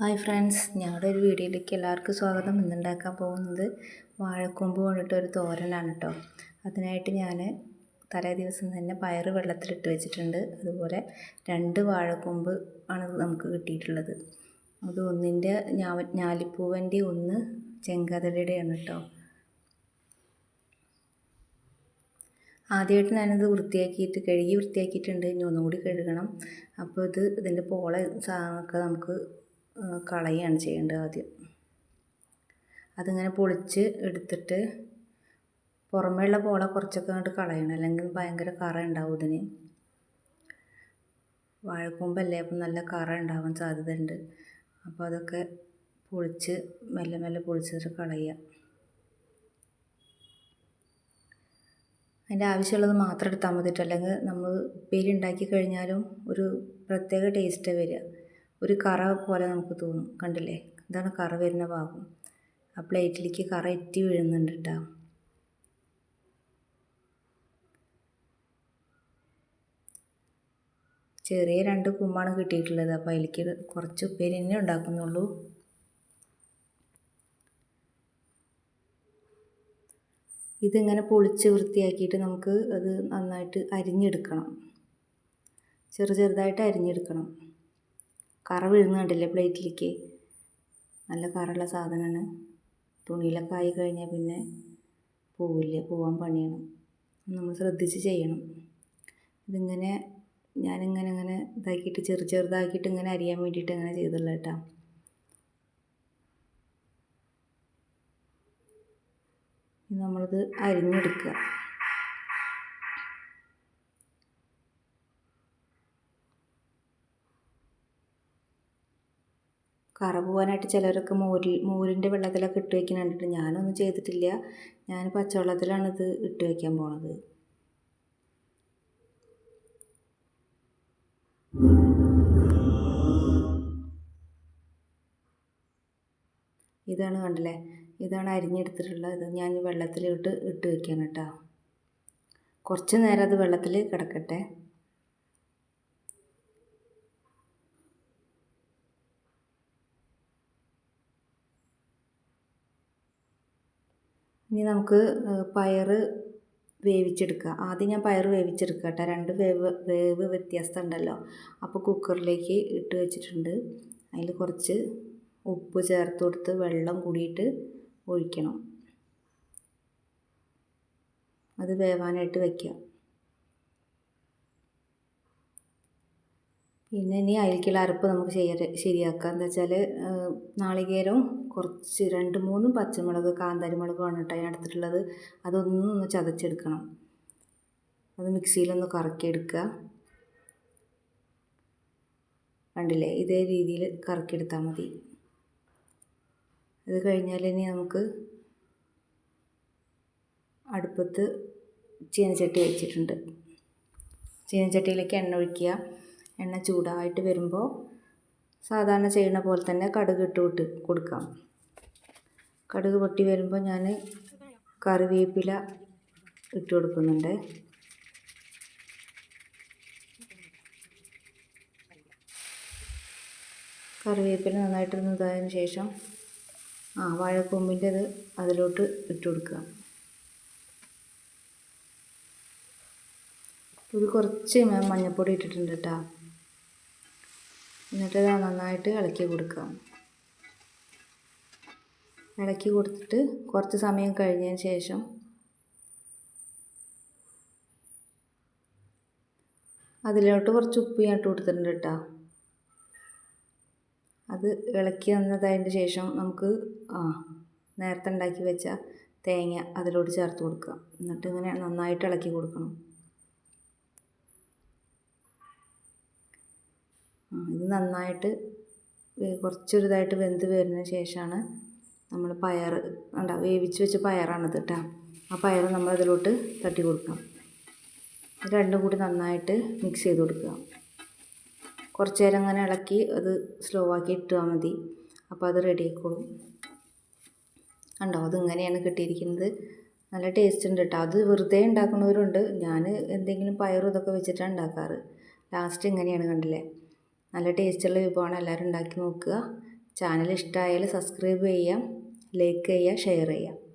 Hi friends ഞങ്ങളുടെ ഒരു വീഡിയോയിലേക്ക് എല്ലാവർക്കും സ്വാഗതം. ഇന്നുണ്ടാക്കാൻ പോകുന്നത് വാഴക്കൊമ്പ് കൊണ്ടിട്ട് ഒരു തോരനാണ് കേട്ടോ അതിനായിട്ട് ഞാൻ തലേ ദിവസം തന്നെ പയർ വെള്ളത്തിലിട്ട് വെച്ചിട്ടുണ്ട്. അതുപോലെ രണ്ട് വാഴക്കൊമ്പ് ആണ് നമുക്ക് കിട്ടിയിട്ടുള്ളത്. അത് ഒന്നിന്റെ ഞാ ഞാലിപ്പൂവന്റെ ഒന്ന് ചെങ്കതലയുടെയാണ് കേട്ടോ ആദ്യമായിട്ട് ഞാനിത് വൃത്തിയാക്കിയിട്ട് കഴുകി വൃത്തിയാക്കിയിട്ടുണ്ട്. ഇനി ഒന്നും കൂടി കഴുകണം. അപ്പോൾ ഇത് ഇതിന്റെ പോള സാധനമൊക്കെ നമുക്ക് കളയുകയാണ് ചെയ്യേണ്ടത് ആദ്യം. അതിങ്ങനെ പൊളിച്ച് എടുത്തിട്ട് പുറമേയുള്ള പോള കുറച്ചൊക്കെ അങ്ങോട്ട് കളയണം. അല്ലെങ്കിൽ ഭയങ്കര കറ ഉണ്ടാവും ഇതിന്. വാഴക്കൊമ്പല്ലേ അപ്പം നല്ല കറ ഉണ്ടാവാൻ സാധ്യതയുണ്ട്. അപ്പോൾ അതൊക്കെ പൊളിച്ച് മെല്ലെ മെല്ലെ പൊളിച്ചിട്ട് കളയുക. അതിന്റെ ആവശ്യമുള്ളത് മാത്രം എടുത്താൽ മതിയിട്ട് അല്ലെങ്കിൽ നമ്മൾ ഉപ്പേരി ഉണ്ടാക്കി കഴിഞ്ഞാലും ഒരു പ്രത്യേക ടേസ്റ്റ് വരിക. ഒരു കറ പോലെ നമുക്ക് തോന്നും. കണ്ടില്ലേ? ഇതാണ് കറ വരുന്ന ഭാഗം. ആ പ്ലേറ്റിലേക്ക് കറ ഇറ്റി വീഴുന്നുണ്ട് കേട്ടോ ചെറിയ രണ്ട് കുമ്മാണ് കിട്ടിയിട്ടുള്ളത്. അപ്പോൾ അതിലേക്ക് കുറച്ച് ഉപ്പേരി തന്നെ ഉണ്ടാക്കുന്നുള്ളൂ. ഇതിങ്ങനെ പൊളിച്ച് വൃത്തിയാക്കിയിട്ട് നമുക്ക് അത് നന്നായിട്ട് അരിഞ്ഞെടുക്കണം. ചെറു ചെറുതായിട്ട് അരിഞ്ഞെടുക്കണം. കറ വീഴുന്ന കണ്ടില്ലേ പ്ലേറ്റിലേക്ക്? നല്ല കറുള്ള സാധനമാണ്. തുണിയിലൊക്കെ ആയി കഴിഞ്ഞാൽ പിന്നെ പോവില്ല പോവാൻ പണിയാണ്. നമ്മൾ ശ്രദ്ധിച്ച് ചെയ്യണം. ഇതിങ്ങനെ ഞാനിങ്ങനെ ഇങ്ങനെ ഇതാക്കിയിട്ട് ചെറു ചെറുതാക്കിയിട്ട് ഇങ്ങനെ അരിയാൻ വേണ്ടിയിട്ട് ഇങ്ങനെ ചെയ്തുള്ള കേട്ടോ. നമ്മളിത് അരിഞ്ഞെടുക്കുക. കറ പോകാനായിട്ട് ചിലരൊക്കെ മോരിൽ മോരിന്റെ വെള്ളത്തിലൊക്കെ ഇട്ട് വയ്ക്കുന്ന കണ്ടിട്ട് ഞാനൊന്നും ചെയ്തിട്ടില്ല. ഞാൻ പച്ചവെള്ളത്തിലാണ് ഇത് ഇട്ട് വയ്ക്കാൻ പോണത്. ഇതാണ് കണ്ടില്ലേ? ഇതാണ് അരിഞ്ഞെടുത്തിട്ടുള്ള ഇത് ഞാൻ വെള്ളത്തിലിട്ട് ഇട്ട് വയ്ക്കാൻ കേട്ടോ. കുറച്ച് നേരം അത് വെള്ളത്തിൽ കിടക്കട്ടെ. ഇനി നമുക്ക് പയർ വേവിച്ചെടുക്കുക. ആദ്യം ഞാൻ പയർ വേവിച്ചെടുക്കുക കേട്ടോ. രണ്ട് വേവ് വേവ് വ്യത്യാസം ഉണ്ടല്ലോ അപ്പോൾ കുക്കറിലേക്ക് ഇട്ട് വെച്ചിട്ടുണ്ട്. അതിൽ കുറച്ച് ഉപ്പ് ചേർത്ത് കൊടുത്ത് വെള്ളം കൂടിയിട്ട് ഒഴിക്കണം. അത് വേവാനായിട്ട് വയ്ക്കുക പിന്നെ ഇനി അതിലേക്കുള്ള അരപ്പ് നമുക്ക് ശരിയാക്കാം. എന്താ വെച്ചാൽ നാളികേരവും കുറച്ച് രണ്ട് മൂന്ന് പച്ചമുളക് കാന്താരിമുളകുമാണ് കേട്ടോ ഞാൻ എടുത്തിട്ടുള്ളത് അതൊന്നും ഒന്ന് ചതച്ചെടുക്കണം. അത് മിക്സിയിലൊന്ന് കറക്കിയെടുക്കുക. കണ്ടില്ലേ? ഇതേ രീതിയിൽ കറക്കിയെടുത്താൽ മതി. അത് കഴിഞ്ഞാൽ ഇനി നമുക്ക് അടുപ്പത്ത് ചീനച്ചട്ടി വെച്ചിട്ടുണ്ട്. ചീനച്ചട്ടിയിലേക്ക് എണ്ണ ഒഴിക്കുക. എണ്ണ ചൂടായിട്ട് വരുമ്പോൾ സാധാരണ ചെയ്യുന്ന പോലെ തന്നെ കടുക് ഇട്ട് കൊടുക്കാം. കടുക് പൊട്ടി വരുമ്പോൾ ഞാൻ കറിവേപ്പില ഇട്ട് കൊടുക്കുന്നുണ്ട്. കറിവേപ്പില നന്നായിട്ട് ഇതായതിന് ശേഷം ആ വാഴക്കൊമ്പിന്റെ അതിലോട്ട് ഇട്ട് കൊടുക്കുക. ഇത് കുറച്ച് മഞ്ഞൾപ്പൊടി ഇട്ടിട്ടുണ്ട് കേട്ടോ. എന്നിട്ട് നന്നായിട്ട് ഇളക്കി കൊടുക്കുക. ഇളക്കി കൊടുത്തിട്ട് കുറച്ച് സമയം കഴിഞ്ഞതിന് ശേഷം അതിലോട്ട് കുറച്ച് ഉപ്പ് ഞാൻ ഇട്ട് കൊടുത്തിട്ടുണ്ട് കേട്ടോ. അത് ഇളക്കി വന്നതിന് ശേഷം നമുക്ക് ആ നേരത്തെ ഉണ്ടാക്കി വെച്ച തേങ്ങ അതിലോട്ട് ചേർത്ത് കൊടുക്കുക. എന്നിട്ട് ഇങ്ങനെ നന്നായിട്ട് ഇളക്കി കൊടുക്കണം. ഇത് നന്നായിട്ട് കുറച്ചൊരു ഇതായിട്ട് വെന്ത് വരുന്നതിന് ശേഷമാണ് നമ്മൾ പയർ ഉണ്ട വേവിച്ച് വെച്ച പയറാണിത് കേട്ടോ ആ പയർ നമ്മൾ അതിലോട്ട് തട്ടി കൊടുക്കാം. രണ്ടും കൂടി നന്നായിട്ട് മിക്സ് ചെയ്ത് കൊടുക്കുക. കുറച്ച് നേരം അങ്ങനെ ഇളക്കി അത് സ്ലോ ആക്കി ഇട്ടാൽ മതി. അപ്പോൾ അത് റെഡി ആയിക്കോളും. കണ്ടോ അതിങ്ങനെയാണ് കിട്ടിയിരിക്കുന്നത്. നല്ല ടേസ്റ്റ് ഉണ്ട് കേട്ടോ അത് വെറുതെ ഉണ്ടാക്കുന്നവരുണ്ട്. ഞാൻ എന്തെങ്കിലും പയറും ഇതൊക്കെ വെച്ചിട്ടാണ് ഉണ്ടാക്കാറ്. ലാസ്റ്റ് ഇങ്ങനെയാണ് കണ്ടില്ലേ? നല്ല ടേസ്റ്റുള്ള വിഭവമാണ് എല്ലാവരും ഉണ്ടാക്കി നോക്കുക. ചാനൽ ഇഷ്ടമായാൽ സബ്സ്ക്രൈബ് ചെയ്യുക ലൈക്ക് ചെയ്യുക ഷെയർ ചെയ്യുക.